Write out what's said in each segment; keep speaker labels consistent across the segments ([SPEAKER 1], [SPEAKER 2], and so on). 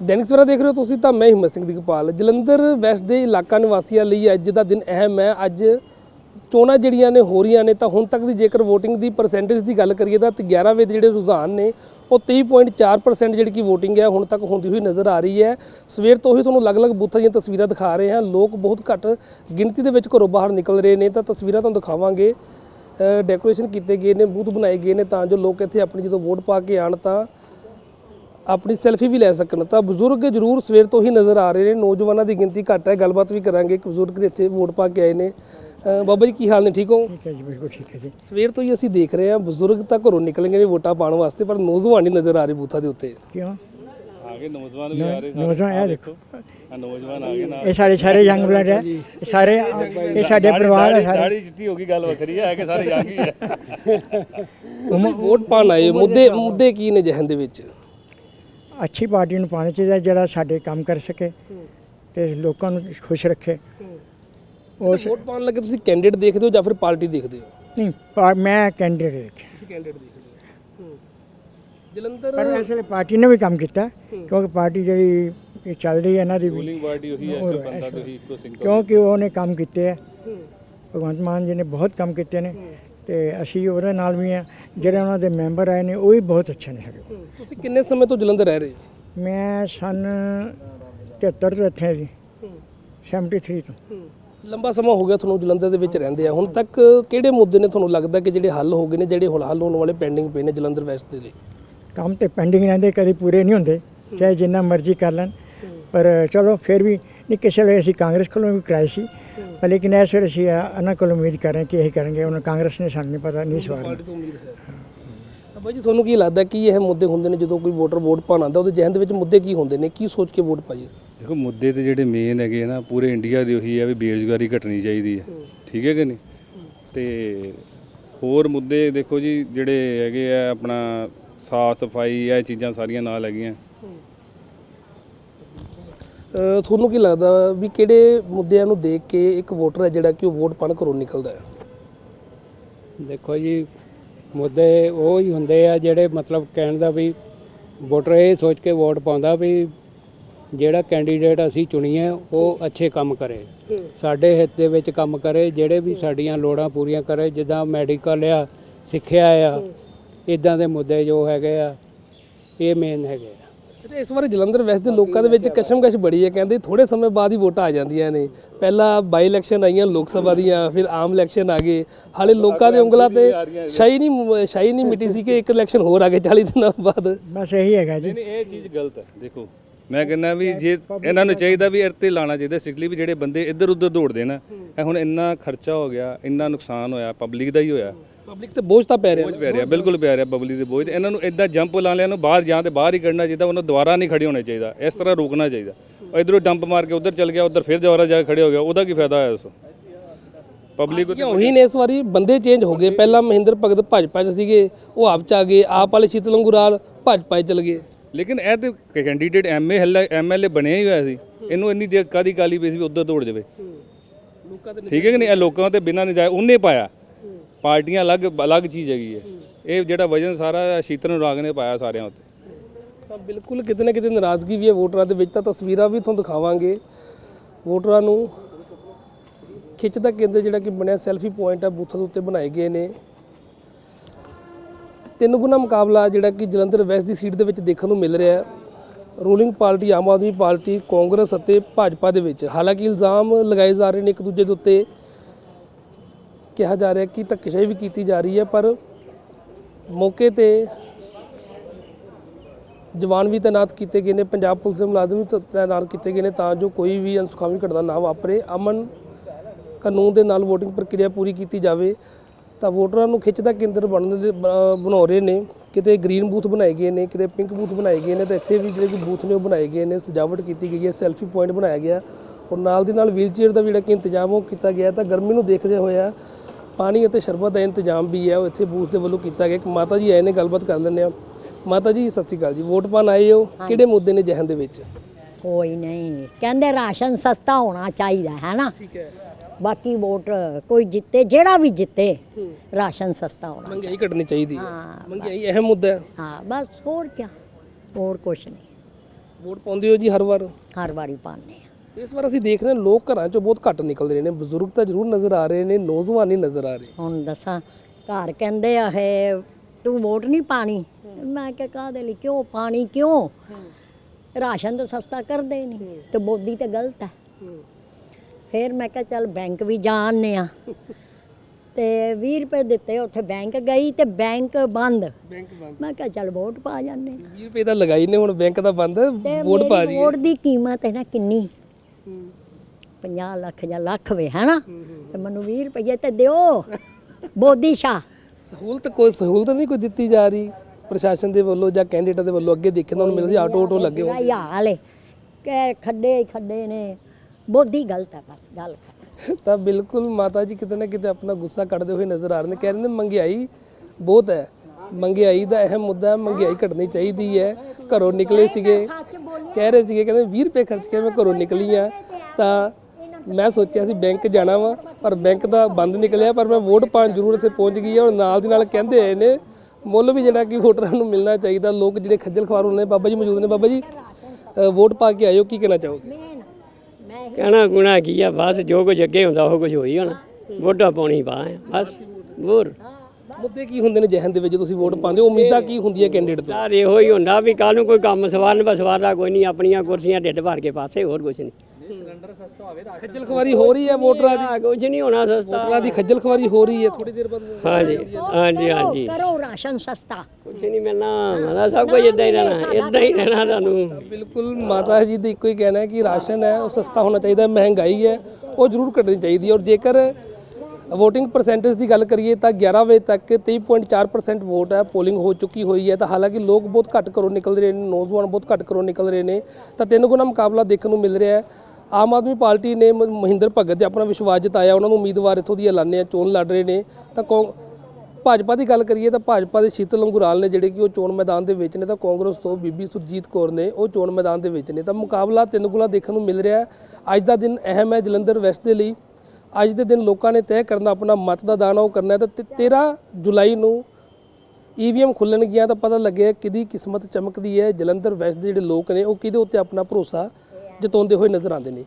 [SPEAKER 1] ਦੈਨਿਕ ਸਵੇਰਾ ਦੇਖ ਰਹੇ ਹੋ ਤੁਸੀਂ ਤਾਂ ਮੈਂ ਹਿੰਮਤ ਸਿੰਘ ਦੀਪਾਲ ਜਲੰਧਰ ਵੈਸਟ ਦੇ ਇਲਾਕਾ ਨਿਵਾਸੀਆਂ ਲਈ ਅੱਜ ਦਾ ਦਿਨ ਅਹਿਮ ਹੈ। ਅੱਜ ਚੋਣਾਂ ਜਿਹੜੀਆਂ ਨੇ ਹੋ ਰਹੀਆਂ ਨੇ, ਤਾਂ ਹੁਣ ਤੱਕ ਦੀ ਜੇਕਰ ਵੋਟਿੰਗ ਦੀ ਪਰਸੈਂਟੇਜ ਦੀ ਗੱਲ ਕਰੀਏ ਤਾਂ 11 ਵੇ ਦੇ ਜਿਹੜੇ ਰੁਝਾਨ ਨੇ, ਉਹ 23.4% ਜਿਹੜੀ ਕਿ VOTING ਹੈ, ਹੁਣ ਤੱਕ ਹੁੰਦੀ ਹੋਈ ਨਜ਼ਰ ਆ ਰਹੀ ਹੈ। ਸਵੇਰ ਤੋਂ ਹੀ ਤੁਹਾਨੂੰ ਅਲੱਗ-ਅਲੱਗ ਬੂਥਾਂ ਦੀਆਂ ਤਸਵੀਰਾਂ ਦਿਖਾ ਰਹੇ ਹਾਂ। ਲੋਕ ਬਹੁਤ ਘੱਟ ਗਿਣਤੀ ਦੇ ਵਿੱਚ ਘਰੋਂ ਬਾਹਰ ਨਿਕਲ ਰਹੇ ਨੇ, ਤਾਂ ਤਸਵੀਰਾਂ ਤੁਹਾਨੂੰ ਦਿਖਾਵਾਂਗੇ। ਡੈਕੋਰੇਸ਼ਨ ਕੀਤੇ ਗਏ ਨੇ, ਬੂਥ ਬਣਾਏ ਗਏ ਨੇ, ਤਾਂ ਜੋ ਲੋਕ ਇੱਥੇ ਆਪਣੀ ਜਦੋਂ ਵੋਟ ਪਾ ਕੇ ਆਣ ਤਾਂ ਆਪਣੀ ਸੈਲਫੀ ਵੀ ਲੈ ਸਕਣ। ਤਾਂ ਬਜ਼ੁਰਗ ਜ਼ਰੂਰ ਸਵੇਰ ਤੋਂ ਹੀ ਨਜ਼ਰ ਆ ਰਹੇ ਨੇ। ਨੌਜਵਾਨਾਂ ਦੀ ਗਿਣਤੀ ਘੱਟ ਹੈ। ਗੱਲਬਾਤ ਵੀ ਕਰਾਂਗੇ। ਇੱਕ ਬਜ਼ੁਰਗ ਦੇ ਇੱਥੇ ਵੋਟ ਪਾ ਕੇ ਆਏ ਨੇ। ਅ, ਬਾਬਾ ਜੀ ਕੀ ਹਾਲ ਨੇ? ਠੀਕ ਹੋ?
[SPEAKER 2] ਠੀਕ ਹੈ ਜੀ ਬਿਲਕੁਲ ਠੀਕ ਹੈ ਜੀ।
[SPEAKER 1] ਸਵੇਰ ਤੋਂ ਹੀ ਅਸੀਂ ਦੇਖ ਰਹੇ ਹਾਂ ਬਜ਼ੁਰਗ ਤਾਂ ਘਰੋਂ ਨਿਕਲਣਗੇ ਨੇ ਵੋਟਾਂ ਪਾਉਣ ਵਾਸਤੇ ਪਰ ਨੌਜਵਾਨ ਨਹੀਂ ਨਜ਼ਰ ਆ ਰਹੇ ਬੂਥਾਂ ਦੇ ਉੱਤੇ।
[SPEAKER 2] ਕਿਉਂ?
[SPEAKER 3] ਆਗੇ ਨੌਜਵਾਨ ਵੀ ਆ ਰਹੇ
[SPEAKER 2] ਨੌਜਵਾਨ ਇਹ ਦੇਖੋ।
[SPEAKER 3] ਆ ਨੌਜਵਾਨ ਆ ਗਏ ਨਾਲ।
[SPEAKER 2] ਇਹ ਸਾਡੇ ਸਾਰੇ ਯੰਗ ਬਲੱਡ ਹੈ। ਇਹ ਸਾਰੇ ਇਹ ਸਾਡੇ ਪਰਿਵਾਰ ਹੈ ਸਾਰੇ।
[SPEAKER 3] ਦਾੜੀ ਚਿੱਟੀ ਹੋ ਗਈ ਗੱਲ ਵੱਖਰੀ ਹੈ। ਕਿ ਸਾਰੇ ਯੰਗ ਹੀ ਹੈ।
[SPEAKER 1] ਵੋਟ ਪਾਣ ਆਏ। ਮੁੱਦੇ ਮੁੱਦੇ ਕੀ ਨੇ ਜਹਨ ਦੇ ਵਿੱਚ?
[SPEAKER 2] ਅੱਛੀ ਪਾਰਟੀ ਨੂੰ ਪਾਉਣਾ ਚਾਹੀਦਾ ਜਿਹੜਾ ਸਾਡੇ ਕੰਮ ਕਰ ਸਕੇ ਤੇ ਲੋਕਾਂ ਨੂੰ ਖੁਸ਼ ਰੱਖੇ।
[SPEAKER 1] ਉਸ ਵੋਟ ਪਾਉਣ ਲੱਗੇ ਤੁਸੀਂ ਕੈਂਡੀਡੇਟ ਦੇਖਦੇ ਹੋ ਜਾਂ ਫਿਰ ਪਾਰਟੀ ਦੇਖਦੇ ਹੋ?
[SPEAKER 2] ਨਹੀਂ ਪਾ- ਮੈਂ ਕੈਂਡੀਡੇਟ
[SPEAKER 1] ਤੁਸੀਂ ਕੈਂਡੀਡੇਟ ਦੇਖਦੇ ਹੋ। ਜਲੰਧਰ
[SPEAKER 2] ਪਰ ਇਸ ਵੇਲੇ ਪਾਰਟੀ ਨੇ ਵੀ ਕੰਮ ਕੀਤਾ ਕਿਉਂਕਿ ਪਾਰਟੀ ਜਿਹੜੀ ਇਹ ਚੱਲ ਰਹੀ ਹੈ ਇਹਨਾਂ ਦੀ ਵੀ
[SPEAKER 3] ਰੂਲਿੰਗ ਪਾਰਟੀ ਉਹੀ ਹੈ ਇਸ ਤੋਂ ਬੰਦਾ ਇੱਕੋ ਸਿੰਘ
[SPEAKER 2] ਕਿਉਂਕਿ ਉਹਨੇ ਕੰਮ ਕੀਤੇ ਹੈ। ਭਗਵੰਤ ਮਾਨ ਜੀ ਨੇ ਬਹੁਤ ਕੰਮ ਕੀਤੇ ਨੇ ਤੇ ਅਸੀਂ ਉਹਦੇ ਨਾਲ ਵੀ ਆ ਜਿਹੜੇ ਉਹਨਾਂ ਦੇ ਮੈਂਬਰ ਆਏ ਨੇ ਉਹ ਵੀ ਬਹੁਤ ਅੱਛੇ ਨੇ ਕੋਲ।
[SPEAKER 1] ਤੁਸੀਂ ਕਿੰਨੇ ਸਮੇਂ ਤੋਂ ਜਲੰਧਰ ਰਹਿ ਰਹੇ
[SPEAKER 2] ਮੈਂ ਸਨ 73 ਤੋਂ ਇੱਥੇ ਜੀ 73 ਤੋਂ।
[SPEAKER 1] ਲੰਬਾ ਸਮਾਂ ਹੋ ਗਿਆ ਤੁਹਾਨੂੰ ਜਲੰਧਰ ਦੇ ਵਿੱਚ ਰਹਿੰਦੇ ਆ। ਹੁਣ ਤੱਕ ਕਿਹੜੇ ਮੁੱਦੇ ਨੇ ਤੁਹਾਨੂੰ ਲੱਗਦਾ ਕਿ ਜਿਹੜੇ ਹੱਲ ਹੋ ਗਏ ਨੇ ਜਿਹੜੇ ਹੁਣ ਹੱਲ ਹੋਣ ਵਾਲੇ ਪੈਂਡਿੰਗ ਪਏ ਨੇ ਜਲੰਧਰ ਵੈਸਟ ਦੇ ਲਈ?
[SPEAKER 2] ਕੰਮ ਤੇ ਪੈਂਡਿੰਗ ਰਹਿੰਦੇ ਕਦੇ ਪੂਰੇ ਨਹੀਂ ਹੁੰਦੇ। ਚਾਹੇ ਜਿੰਨਾ ਮਰਜ਼ੀ ਕਰ ਲੈਣ। ਪਰ ਚਲੋ ਫਿਰ ਵੀ ਨਹੀਂ ਕਿਸੇ ਵੇਲੇ ਅਸੀਂ ਕਾਂਗਰਸ ਕੋਲੋਂ ਵੀ ਕਰਾਈ ਸੀ। ਪਰ ਲੇਕਿਨ ਇਸ ਵੇਲੇ ਅਸੀਂ ਆ- ਇਹਨਾਂ ਕੋਲੋਂ ਉਮੀਦ ਕਰ ਰਹੇ ਕਿ ਇਹੀ ਕਰਨਗੇ ਉਹਨਾਂ ਕਾਂਗਰਸ ਨੇ ਸਾਨੂੰ ਨਹੀਂ ਪਤਾ ਨਹੀਂ
[SPEAKER 1] ਤੋਂ ਤਾਂ ਬਾਈ ਜੀ ਤੁਹਾਨੂੰ ਕੀ ਲੱਗਦਾ ਕੀ ਇਹ ਮੁੱਦੇ ਹੁੰਦੇ ਨੇ ਜਦੋਂ ਕੋਈ ਵੋਟਰ ਵੋਟ ਪਾਉਣ ਆਉਂਦਾ ਉਹਦੇ ਜਹਨ ਦੇ ਵਿੱਚ ਮੁੱਦੇ ਕੀ ਹੁੰਦੇ ਨੇ ਕੀ ਸੋਚ ਕੇ ਵੋਟ ਪਾਈਏ
[SPEAKER 3] ਦੇਖੋ ਮੁੱਦੇ ਤੇ ਜਿਹੜੇ ਮੇਨ ਹੈਗੇ ਨਾ ਪੂਰੇ ਇੰਡੀਆ ਦੇ ਉਹੀ ਹੈ ਵੀ ਬੇਰੁਜ਼ਗਾਰੀ ਘਟਣੀ ਚਾਹੀਦੀ ਹੈ ਠੀਕ ਹੈ ਕਿ ਨਹੀਂ ਤੇ ਹੋਰ ਮੁੱਦੇ ਦੇਖੋ ਜੀ ਜਿਹੜੇ ਹੈਗੇ ਆ ਆਪਣਾ ਸਾਫ਼ ਸਫ਼ਾਈ ਇਹ ਚੀਜ਼ਾਂ ਸਾਰੀਆਂ ਨਾਲ ਹੈਗੀਆਂ
[SPEAKER 1] ਤੁਹਾਨੂੰ ਕੀ ਲੱਗਦਾ ਵੀ ਕਿਹੜੇ ਮੁੱਦਿਆਂ ਨੂੰ ਦੇਖ ਕੇ ਇੱਕ ਵੋਟਰ ਹੈ ਜਿਹੜਾ ਕਿ ਉਹ ਵੋਟ ਪਾਣ ਘਰੋਂ ਨਿਕਲਦਾ ਹੈ?
[SPEAKER 4] ਦੇਖੋ ਜੀ ਮੁੱਦੇ ਉਹ ਹੀ ਹੁੰਦੇ ਆ ਜਿਹੜੇ ਮਤਲਬ ਕਹਿਣ ਦਾ ਵੀ ਵੋਟਰ ਇਹ ਸੋਚ ਕੇ ਵੋਟ ਪਾਉਂਦਾ ਵੀ ਜਿਹੜਾ ਕੈਂਡੀਡੇਟ ਅਸੀਂ ਚੁਣੀਏ ਉਹ ਅੱਛੇ ਕੰਮ ਕਰੇ। ਸਾਡੇ ਹਿੱਤ ਦੇ ਵਿੱਚ ਕੰਮ ਕਰੇ ਜਿਹੜੇ ਵੀ ਸਾਡੀਆਂ ਲੋੜਾਂ ਪੂਰੀਆਂ ਕਰੇ ਜਿੱਦਾਂ ਮੈਡੀਕਲ ਆ ਸਿੱਖਿਆ ਆ ਇਦਾਂ ਦੇ ਮੁੱਦੇ ਜੋ ਹੈਗੇ ਆ ਇਹ ਮੇਨ ਹੈਗੇ
[SPEAKER 1] ਤੇ ਇਸ ਵਾਰ ਜਲੰਧਰ ਵੈਸਟ ਦੇ ਲੋਕਾਂ ਦੇ ਵਿੱਚ ਕਸ਼ਮਕਸ਼ ਬੜੀ ਹੈ ਕਹਿੰਦੇ ਥੋੜੇ ਸਮੇਂ ਬਾਅਦ ਹੀ ਵੋਟਾਂ ਆ ਜਾਂਦੀਆਂ ਨੇ। ਪਹਿਲਾਂ ਬਾਈ ਇਲੈਕਸ਼ਨ ਆਈਆਂ ਲੋਕ ਸਭਾ ਦੀਆਂ ਫਿਰ ਆਮ ਇਲੈਕਸ਼ਨ ਆ ਗਏ। ਹਾਲੇ ਲੋਕਾਂ ਦੇ ਉਂਗਲਾਂ ਤੇ ਸ਼ਾਈ ਨਹੀਂ ਸ਼ਾਈ ਨਹੀਂ ਮਿਟੀ ਸੀ ਕਿ ਇੱਕ ਇਲੈਕਸ਼ਨ ਹੋਰ ਆ ਗਏ 40 ਦਿਨਾਂ ਬਾਅਦ।
[SPEAKER 2] ਬਸ ਇਹੀ ਹੈਗਾ ਜੀ।
[SPEAKER 3] ਨਹੀਂ ਇਹ ਚੀਜ਼ ਗਲਤ ਹੈ ਦੇਖੋ। ਮੈਂ ਕਹਿੰਦਾ ਵੀ ਜੇ ਇਹਨਾਂ ਨੂੰ ਚਾਹੀਦਾ ਵੀ ਤੇ ਲਾਣਾ ਚਾਹੀਦਾ ਸਟ੍ਰਿਕਟਲੀ ਵੀ ਜਿਹੜੇ ਬੰਦੇ ਇੱਧਰ ਉੱਧਰ ਦੌੜਦੇ ਨਾ ਇਹ ਹੁਣ ਇੰਨਾ ਖਰਚਾ ਹੋ ਗਿਆ ਇੰਨਾ ਨੁਕਸਾਨ ਹੋਇਆ ਪਬਲਿਕ ਦਾ ਹੀ ਹੋਇਆ।
[SPEAKER 1] ਪਬਲਿਕ ਤੇ ਬੋਝ ਤਾਂ ਪੈ ਰਿਹਾ।
[SPEAKER 3] ਬੋਝ ਪੈ ਰਿਹਾ ਬਿਲਕੁਲ ਪੈ ਰਿਹਾ ਪਬਲਿਕ ਦੇ ਬੋਝ। ਇਹਨਾਂ ਨੂੰ ਇਦਾਂ ਜੰਪ ਲਾਣ ਨੂੰ ਬਾਹਰ ਜਾਂ ਤੇ ਬਾਹਰ ਹੀ ਕੱਢਣਾ ਚਾਹੀਦਾ ਉਹਨਾਂ ਦੁਬਾਰਾ ਨਹੀਂ ਖੜੇ ਹੋਣੇ ਚਾਹੀਦਾ। ਇਸ ਤਰ੍ਹਾਂ ਰੋਕਣਾ ਚਾਹੀਦਾ। ਇਧਰੋਂ ਡੰਪ ਮਾਰ ਕੇ ਉਧਰ ਚਲ ਗਿਆ ਉਧਰ ਫਿਰ ਦੁਬਾਰਾ ਜਾ ਕੇ ਖੜੇ ਹੋ ਗਿਆ ਉਹਦਾ ਕੀ ਫਾਇਦਾ ਹੋਇਆ ਇਸ ਪਬਲਿਕ
[SPEAKER 1] ਕਿਉਂ? ਉਹੀ ਨੇ ਇਸ ਵਾਰੀ ਬੰਦੇ ਚੇਂਜ ਹੋ ਗਏ। ਪਹਿਲਾਂ ਮਹਿੰਦਰ ਭਗਤ ਭਾਜਪਾ 'ਚ ਸੀਗੇ ਉਹ ਆਪ 'ਚ ਆ ਗਏ ਆਪ ਵਾਲੇ ਸ਼ੀਤਲ ਅੰਗੁਰਾਲ ਭਾਜਪਾ 'ਚ ਚਲ ਗਏ।
[SPEAKER 3] ਲੇਕਿਨ ਇਹ ਤੇ ਕੈਂਡੀਡੇਟ ਐਮਏ ਐਮਐਲਏ ਬਣਿਆ ਹੀ ਹੋਇਆ ਸੀ। ਇਹਨੂੰ ਇੰਨੀ ਦੇਰ ਕਾਦੀ ਕਾਲੀ ਪਈ ਸੀ ਵੀ ਉਧਰ ਦੌੜ ਜਾਵੇ। ਠੀਕ ਹੈ ਕਿ ਨਹੀਂ? ਇਹ ਲੋਕਾਂ ਤੇ ਬਿਨਾਂ ਨਜਾਇਜ਼ ਉਹਨੇ ਪਾਇਆ। ਪਾਰਟੀਆਂ ਅਲੱਗ ਅਲੱਗ ਚੀਜ਼ ਹੈਗੀ ਹੈ। ਇਹ ਜਿਹੜਾ ਵਜਨ ਸਾਰਾ ਸ਼ੀਤਲ ਰਾਗ ਨੇ ਪਾਇਆ ਸਾਰਿਆਂ ਉੱਤੇ।
[SPEAKER 1] ਤਾਂ ਬਿਲਕੁਲ ਕਿਤੇ ਨਾ ਕਿਤੇ ਨਾਰਾਜ਼ਗੀ ਵੀ ਹੈ ਵੋਟਰਾਂ ਦੇ ਵਿੱਚ, ਤਾਂ ਤਸਵੀਰਾਂ ਵੀ ਤੁਹਾਨੂੰ ਦਿਖਾਵਾਂਗੇ ਵੋਟਰਾਂ ਨੂੰ। ਖਿੱਚ ਦਾ ਕੇਂਦਰ ਜਿਹੜਾ ਕਿ ਬਣਿਆ ਸੈਲਫੀ ਪੁਆਇੰਟ ਹੈ ਬੂਥਾਂ ਦੇ ਉੱਤੇ ਬਣਾਏ ਗਏ ਨੇ। ਤਿੰਨ ਗੁਣਾ ਮੁਕਾਬਲਾ ਜਿਹੜਾ ਕਿ ਜਲੰਧਰ ਵੈਸਟ ਦੀ ਸੀਟ ਦੇ ਵਿੱਚ ਦੇਖਣ ਨੂੰ ਮਿਲ ਰਿਹਾ ਹੈ। Ruling party, Aam Aadmi party, Congress ਅਤੇ ਭਾਜਪਾ ਦੇ ਵਿੱਚ। ਹਾਲਾਂਕਿ ਇਲਜ਼ਾਮ ਲਗਾਏ ਜਾ ਰਹੇ ਨੇ ਇੱਕ ਦੂਜੇ ਦੇ ਉੱਤੇ। ਕਿਹਾ ਜਾ ਰਿਹਾ ਕਿ ਧੱਕੇਸ਼ਾਹੀ ਵੀ ਕੀਤੀ ਜਾ ਰਹੀ ਹੈ, ਪਰ ਮੌਕੇ ਤੇ ਜਵਾਨ ਵੀ ਤਾਇਨਾਤ ਕੀਤੇ ਗਏ ਨੇ, ਪੰਜਾਬ ਪੁਲਿਸ ਦੇ ਮੁਲਾਜ਼ਮ ਵੀ ਤਾਇਨਾਤ ਕੀਤੇ ਗਏ ਨੇ ਤਾਂ ਜੋ ਕੋਈ ਵੀ ਅਨਸੁਖਾਵੀ ਘਟਨਾ ਨਾ ਵਾਪਰੇ। ਅਮਨ ਕਾਨੂੰਨ ਦੇ ਨਾਲ VOTING ਪ੍ਰਕਿਰਿਆ ਪੂਰੀ ਕੀਤੀ ਜਾਵੇ ਤਾਂ ਵੋਟਰਾਂ ਨੂੰ ਖਿੱਚ ਦਾ ਕੇਂਦਰ ਬਣਨ ਦੇ ਬ- ਬਣਾ ਰਹੇ ਨੇ। ਕਿਤੇ ਗ੍ਰੀਨ ਬੂਥ ਬਣਾਏ ਗਏ ਨੇ, ਕਿਤੇ ਪਿੰਕ ਬੂਥ ਬਣਾਏ ਗਏ ਨੇ, ਤਾਂ ਇੱਥੇ ਵੀ ਜਿਹੜੇ ਬੂਥ ਨੇ ਉਹ ਬਣਾਏ ਗਏ ਨੇ। ਸਜਾਵਟ ਕੀਤੀ ਗਈ ਹੈ ਸੈਲਫੀ ਪੁਆਇੰਟ ਬਣਾਇਆ ਗਿਆ। ਔਰ ਨਾਲ ਦੀ ਨਾਲ ਵੀਲਚੇਅਰ ਦਾ ਜਿਹੜਾ ਕਿ ਇੰਤਜ਼ਾਮ ਉਹ ਕੀਤਾ ਗਿਆ ਤਾਂ ਗਰਮੀ ਨੂੰ ਦੇਖਦੇ ਹੋਇਆ ਪਾਣੀ ਅਤੇ ਸ਼ਰਬਤ ਦਾ ਇੰਤਜ਼ਾਮ ਵੀ ਹੈ ਉਹ ਇੱਥੇ ਬੂਥ ਦੇ ਵੱਲੋਂ ਕੀਤਾ ਗਿਆ। ਇੱਕ ਮਾਤਾ ਜੀ ਆਏ ਨੇ ਗੱਲਬਾਤ ਕਰ ਲੈਂਦੇ ਆ ਮਾਤਾ ਜੀ ਸਤਿ ਸ਼੍ਰੀ ਅਕਾਲ ਜੀ। ਵੋਟ ਪਾਣ ਆਏ ਹੋ? ਕਿਹੜੇ ਮੁੱਦੇ ਨੇ ਜਹਨ ਦੇ ਵਿੱਚ?
[SPEAKER 5] ਕੋਈ ਨਹੀਂ। ਕਹਿੰਦੇ ਰਾਸ਼ਨ ਸਸਤਾ ਹੋਣਾ ਚਾਹੀਦਾ ਹੈ ਨਾ
[SPEAKER 1] ਠੀਕ ਹੈ।
[SPEAKER 5] ਬਾਕੀ ਵੋਟ ਕੋਈ ਜਿੱਤੇ ਜਿਹੜਾ ਵੀ ਜਿੱਤੇ ਰਾਸ਼ਨ ਸਸਤਾ ਹੋਣਾ
[SPEAKER 1] ਮਹਿੰਗਾਈ ਘਟਣੀ ਚਾਹੀਦੀ ਹੈ। ਮਹਿੰਗਾਈ ਅਹਿਮ ਮੁੱਦਾ ਹੈ।
[SPEAKER 5] ਹਾਂ ਬਸ ਹੋਰ ਕੀ ਹੋਰ ਕੁਛ ਨਹੀਂ।
[SPEAKER 1] ਵੋਟ ਪਾਉਂਦੇ ਹੋ ਜੀ ਹਰ ਵਾਰ?
[SPEAKER 5] ਹਰ ਵਾਰੀ ਪਾਉਂਦੇ
[SPEAKER 1] ਇਸ ਵਾਰ ਅਸੀਂ ਦੇਖ ਰਹੇ ਹਾਂ ਲੋਕ ਘਰਾਂ ਚੋਂ ਬਹੁਤ ਘੱਟ ਨਿਕਲ ਰਹੇ ਨੇ ਬਜ਼ੁਰਗ ਤਾਂ ਜ਼ਰੂਰ ਨਜ਼ਰ ਆ ਰਹੇ ਨੇ ਨੌਜਵਾਨ ਨਹੀਂ ਨਜ਼ਰ ਆ ਰਹੇ
[SPEAKER 5] ਹੁਣ ਦੱਸਾਂ ਘਰ ਕਹਿੰਦੇ ਆ ਹੈ ਤੂੰ ਵੋਟ ਨਹੀਂ ਪਾਣੀ? ਮੈਂ ਕਿਹਾ ਕਾਹਦੇ ਲਈ? ਕਿਉਂ ਪਾਣੀ ਕਿਉਂ? ਰਾਸ਼ਨ ਤਾਂ ਸਸਤਾ ਕਰਦੇ ਨਹੀਂ ਤੇ ਮੋਦੀ ਤੇ ਗਲਤ ਹੈ। ਫਿਰ ਮੈਂ ਕਿਹਾ ਚੱਲ ਬੈਂਕ ਵੀ ਜਾਣਨੇ ਆ ਤੇ 20 ਰੁਪਏ ਦਿੱਤੇ ਉੱਥੇ ਬੈਂਕ ਗਈ ਤੇ ਬੈਂਕ ਬੰਦ।
[SPEAKER 1] ਬੰਦ।
[SPEAKER 5] ਮੈਂ ਕਿਹਾ ਚੱਲ ਵੋਟ ਪਾ ਜਾਂਦੇ ਆ
[SPEAKER 1] 20 ਰੁਪਏ ਤਾਂ ਲਗਾਈ ਨੇ ਹੁਣ ਬੈਂਕ ਦਾ ਬੰਦ ਵੋਟ ਪਾ ਦੀ
[SPEAKER 5] ਵੋਟ ਦੀ ਕੀਮਤ ਹੈ ਨਾ ਕਿੰਨੀ? 50 ਲੱਖ ਜਾਂ ਲੱਖ ਵੇ ਹੈ ਨਾ ਤੇ ਮੈਨੂੰ 20 ਰੁਪਏ ਤੇ ਦਿਓ। ਬੋਦੀ ਸ਼ਾ
[SPEAKER 1] ਸਹੂਲਤ ਕੋਈ ਸਹੂਲਤ ਨਹੀਂ ਕੋਈ ਦਿੱਤੀ ਜਾ ਰਹੀ ਪ੍ਰਸ਼ਾਸਨ ਦੇ ਵੱਲੋਂ ਜਾਂ ਕੈਂਡੀਡੇਟ ਦੇ ਵੱਲੋਂ? ਅੱਗੇ ਦੇਖਣ ਨੂੰ ਮਿਲਦੀ ਆਟੋ ਆਟੋ ਲੱਗੇ ਹੋਏ
[SPEAKER 5] ਬੁਰਾ ਹਾਲ ਕਿ ਖੱਡੇ ਹੀ ਖੱਡੇ ਨੇ। ਬੋਦੀ ਗਲਤ ਹੈ ਬਸ ਗੱਲ।
[SPEAKER 1] ਤਾਂ ਬਿਲਕੁਲ ਮਾਤਾ ਜੀ ਕਿਤੇ ਨਾ ਕਿਤੇ ਆਪਣਾ ਗੁੱਸਾ ਕੱਢਦੇ ਹੋਏ ਨਜ਼ਰ ਆ ਰਹੇ ਨੇ। ਕਹਿ ਰਹੇ ਨੇ ਮਹਿੰਗਾਈ ਬਹੁਤ ਹੈ। ਮਹਿੰਗਾਈ ਦਾ ਅਹਿਮ ਮੁੱਦਾ ਹੈ ਮਹਿੰਗਾਈ ਘਟਣੀ ਚਾਹੀਦੀ ਹੈ। ਘਰੋਂ ਨਿਕਲੇ ਸੀਗੇ, ਕਹਿ ਰਹੇ ਸੀਗੇ, ਕਹਿੰਦੇ 20 ਰੁਪਏ ਖਰਚ ਕੇ ਮੈਂ ਘਰੋਂ ਨਿਕਲੀ ਆ ਤਾਂ ਮੈਂ ਸੋਚਿਆ ਸੀ ਬੈਂਕ ਜਾਣਾ ਵਾ, ਪਰ ਬੈਂਕ ਦਾ ਬੰਦ ਨਿਕਲਿਆ, ਪਰ ਮੈਂ ਵੋਟ ਪਾਉਣ ਜ਼ਰੂਰ ਇੱਥੇ ਪਹੁੰਚ ਗਈ ਹਾਂ। ਔਰ ਨਾਲ ਦੀ ਨਾਲ ਕਹਿੰਦੇ ਆਏ ਨੇ, ਮੁੱਲ ਵੀ ਜਿਹੜਾ ਕਿ ਵੋਟਰਾਂ ਨੂੰ ਮਿਲਣਾ ਚਾਹੀਦਾ। ਲੋਕ ਜਿਹੜੇ ਖੱਜਲ ਖਵਾਰ ਹੁੰਦੇ ਨੇ, ਬਾਬਾ ਜੀ ਮੌਜੂਦ ਨੇ। ਬਾਬਾ ਜੀ ਵੋਟ ਪਾ ਕੇ ਆਇਓ, ਕੀ ਕਹਿਣਾ ਚਾਹੋਗੇ?
[SPEAKER 6] ਕਹਿਣਾ ਗੁਣਾ ਕੀ ਆ, ਬਸ ਜੋ ਕੁਝ ਅੱਗੇ ਹੁੰਦਾ, ਉਹ ਕੁਝ ਹੋਈ ਹੋਣਾ। ਵੋਟਾਂ ਪਾਉਣੀ ਪਾ ਬਸ, ਹੋਰ।
[SPEAKER 1] ਮੁੱਦੇ ਕੀ ਹੁੰਦੇ ਨੇ ਜਹਨ ਦੇ ਵਿੱਚ? ਤੁਸੀਂ ਵੋਟ ਪਾਉਂਦੇ ਹੋ ਉਮੀਦਾਂ ਕੀ ਹੁੰਦੀਆਂ ਕੈਂਡੀਡੇਟ ਤੋਂ?
[SPEAKER 6] ਯਾਰ ਇਹੋ ਹੀ ਹੁੰਦਾ ਵੀ ਕੱਲ ਨੂੰ ਕੋਈ ਕੰਮ ਸਵਾਰਨ ਬਸ ਸਵਾਰਦਾ ਕੋਈ ਨਹੀਂ ਆਪਣੀਆਂ ਕੁਰਸੀਆਂ ਢਿੱਡ ਭਰ ਕੇ ਪਾਸੇ ਹੋਰ ਕੁਝ ਨਹੀਂ।
[SPEAKER 1] ਖੱਜਲ ਖਵਾਰੀ ਹੋ ਰਹੀ ਹੈ ਵੋਟਰਾਂ ਦੀ?
[SPEAKER 6] ਕੁਝ ਨਹੀਂ ਹੋਣਾ ਸਸਤਾ।
[SPEAKER 1] ਵੋਟਰਾਂ ਦੀ ਖੱਜਲ ਖਵਾਰੀ ਹੋ ਰਹੀ ਹੈ ਥੋੜੀ ਦੇਰ ਬਾਅਦ
[SPEAKER 6] ਹਾਂਜੀ ਹਾਂਜੀ ਹਾਂਜੀ।
[SPEAKER 5] ਕਰੋ ਰਾਸ਼ਨ ਸਸਤਾ।
[SPEAKER 6] ਕੁਝ ਨਹੀਂ ਮਿਲਣਾ ਮਨਾ ਸਭ ਕੁਝ ਇਦਾਂ ਹੀ ਰਹਿਣਾ ਇਦਾਂ ਹੀ ਰਹਿਣਾ ਤੁਹਾਨੂੰ।
[SPEAKER 1] ਬਿਲਕੁਲ ਮਾਤਾ ਜੀ ਦਾ ਇੱਕੋ ਹੀ ਕਹਿਣਾ ਹੈ ਕਿ ਰਾਸ਼ਨ ਹੈ ਉਹ ਸਸਤਾ ਹੋਣਾ ਚਾਹੀਦਾ ਹੈ ਮਹਿੰਗਾਈ ਹੈ ਉਹ ਜ਼ਰੂਰ ਘਟਣੀ ਚਾਹੀਦੀ ਹੈ। ਔਰ ਜੇਕਰ VOTING ਪਰਸੈਂਟੇਜ ਦੀ ਗੱਲ ਕਰੀਏ ਤਾਂ 11 ਵਜੇ ਤੱਕ 23.4% ਵੋਟ ਹੈ ਪੋਲਿੰਗ ਹੋ ਚੁੱਕੀ ਹੋਈ ਹੈ। ਤਾਂ ਹਾਲਾਂਕਿ ਲੋਕ ਬਹੁਤ ਘੱਟ ਘਰੋਂ ਨਿਕਲ ਰਹੇ ਨੇ, ਨੌਜਵਾਨ ਬਹੁਤ ਘੱਟ ਘਰੋਂ ਨਿਕਲ ਰਹੇ ਨੇ। ਤਾਂ ਤਿੰਨ ਗੁਣਾ ਮੁਕਾਬਲਾ ਦੇਖਣ ਨੂੰ ਮਿਲ ਰਿਹਾ ਹੈ। ਆਮ ਆਦਮੀ ਪਾਰਟੀ ਨੇ ਮਹਿੰਦਰ ਭਗਤ ਤੇ ਆਪਣਾ ਵਿਸ਼ਵਾਸ ਜਤਾਇਆ। ਉਹਨਾਂ ਨੂੰ ਉਮੀਦਵਾਰ ਇੱਥੋਂ ਦੀ ਐਲਾਨੇ ਆ, ਚੋਣ ਲੜ ਰਹੇ ਨੇ। ਤਾਂ ਕੌਂ, ਭਾਜਪਾ ਦੀ ਗੱਲ ਕਰੀਏ ਤਾਂ ਭਾਜਪਾ ਦੇ ਸ਼ੀਤਲ ਅੰਗੁਰਾਲ ਨੇ ਜਿਹੜੇ ਕਿ ਉਹ ਚੋਣ ਮੈਦਾਨ ਦੇ ਵਿੱਚ ਨੇ, ਤਾਂ ਕਾਂਗਰਸ ਤੋਂ ਬੀਬੀ ਸੁਰਜੀਤ ਕੌਰ ਨੇ ਉਹ ਚੋਣ ਮੈਦਾਨ ਦੇ ਵਿੱਚ ਨੇ। ਤਾਂ ਮੁਕਾਬਲਾ ਤਿੰਨ ਗੁਣਾ ਦੇਖਣ ਨੂੰ ਮਿਲ ਰਿਹਾ ਹੈ। ਅੱਜ ਦਾ ਦਿਨ ਅਹਿਮ ਹੈ ਜਲੰਧਰ ਵੈਸਟ ਦੇ ਲਈ। ਅੱਜ ਦੇ ਦਿਨ ਲੋਕਾਂ ਨੇ ਤੈਅ ਕਰਨਾ ਆਪਣਾ ਮਤ ਦਾ ਦਾਣਾ ਉਹ ਕਰਨਾ ਹੈ ਤਾਂ ਤੇ- 13 ਜੁਲਾਈ ਨੂੰ ਈਵੀਐਮ ਖੁੱਲਣਗੀਆਂ ਤਾਂ ਪਤਾ ਲੱਗਿਆ ਕਿਹਦੀ ਕਿਸਮਤ ਚਮਕਦੀ ਹੈ ਜਲੰਧਰ ਵੈਸਟ ਦੇ ਜਿਹੜੇ ਲੋਕ ਨੇ ਉਹ ਕਿਹਦੇ ਉੱਤੇ ਆਪਣਾ ਭਰੋਸਾ ਜਤਾਉਂਦੇ ਹੋਏ ਨਜ਼ਰ ਆਉਂਦੇ ਨੇ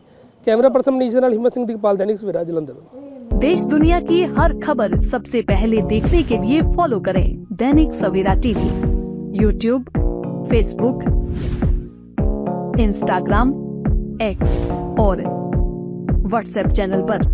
[SPEAKER 1] ਕੈਮਰਾ ਪਰਸਨ ਮਨੀਸ਼ ਦੇ ਨਾਲ ਹਿੰਮਤ ਸਿੰਘ ਦੀਪਾਲ दैनिक सवेरा जलंधर
[SPEAKER 7] देश दुनिया की हर खबर सबसे पहले देखने के लिए फॉलो करें Dainik Savera TV YouTube Facebook Instagram X और व्हाट्सएप चैनल पर।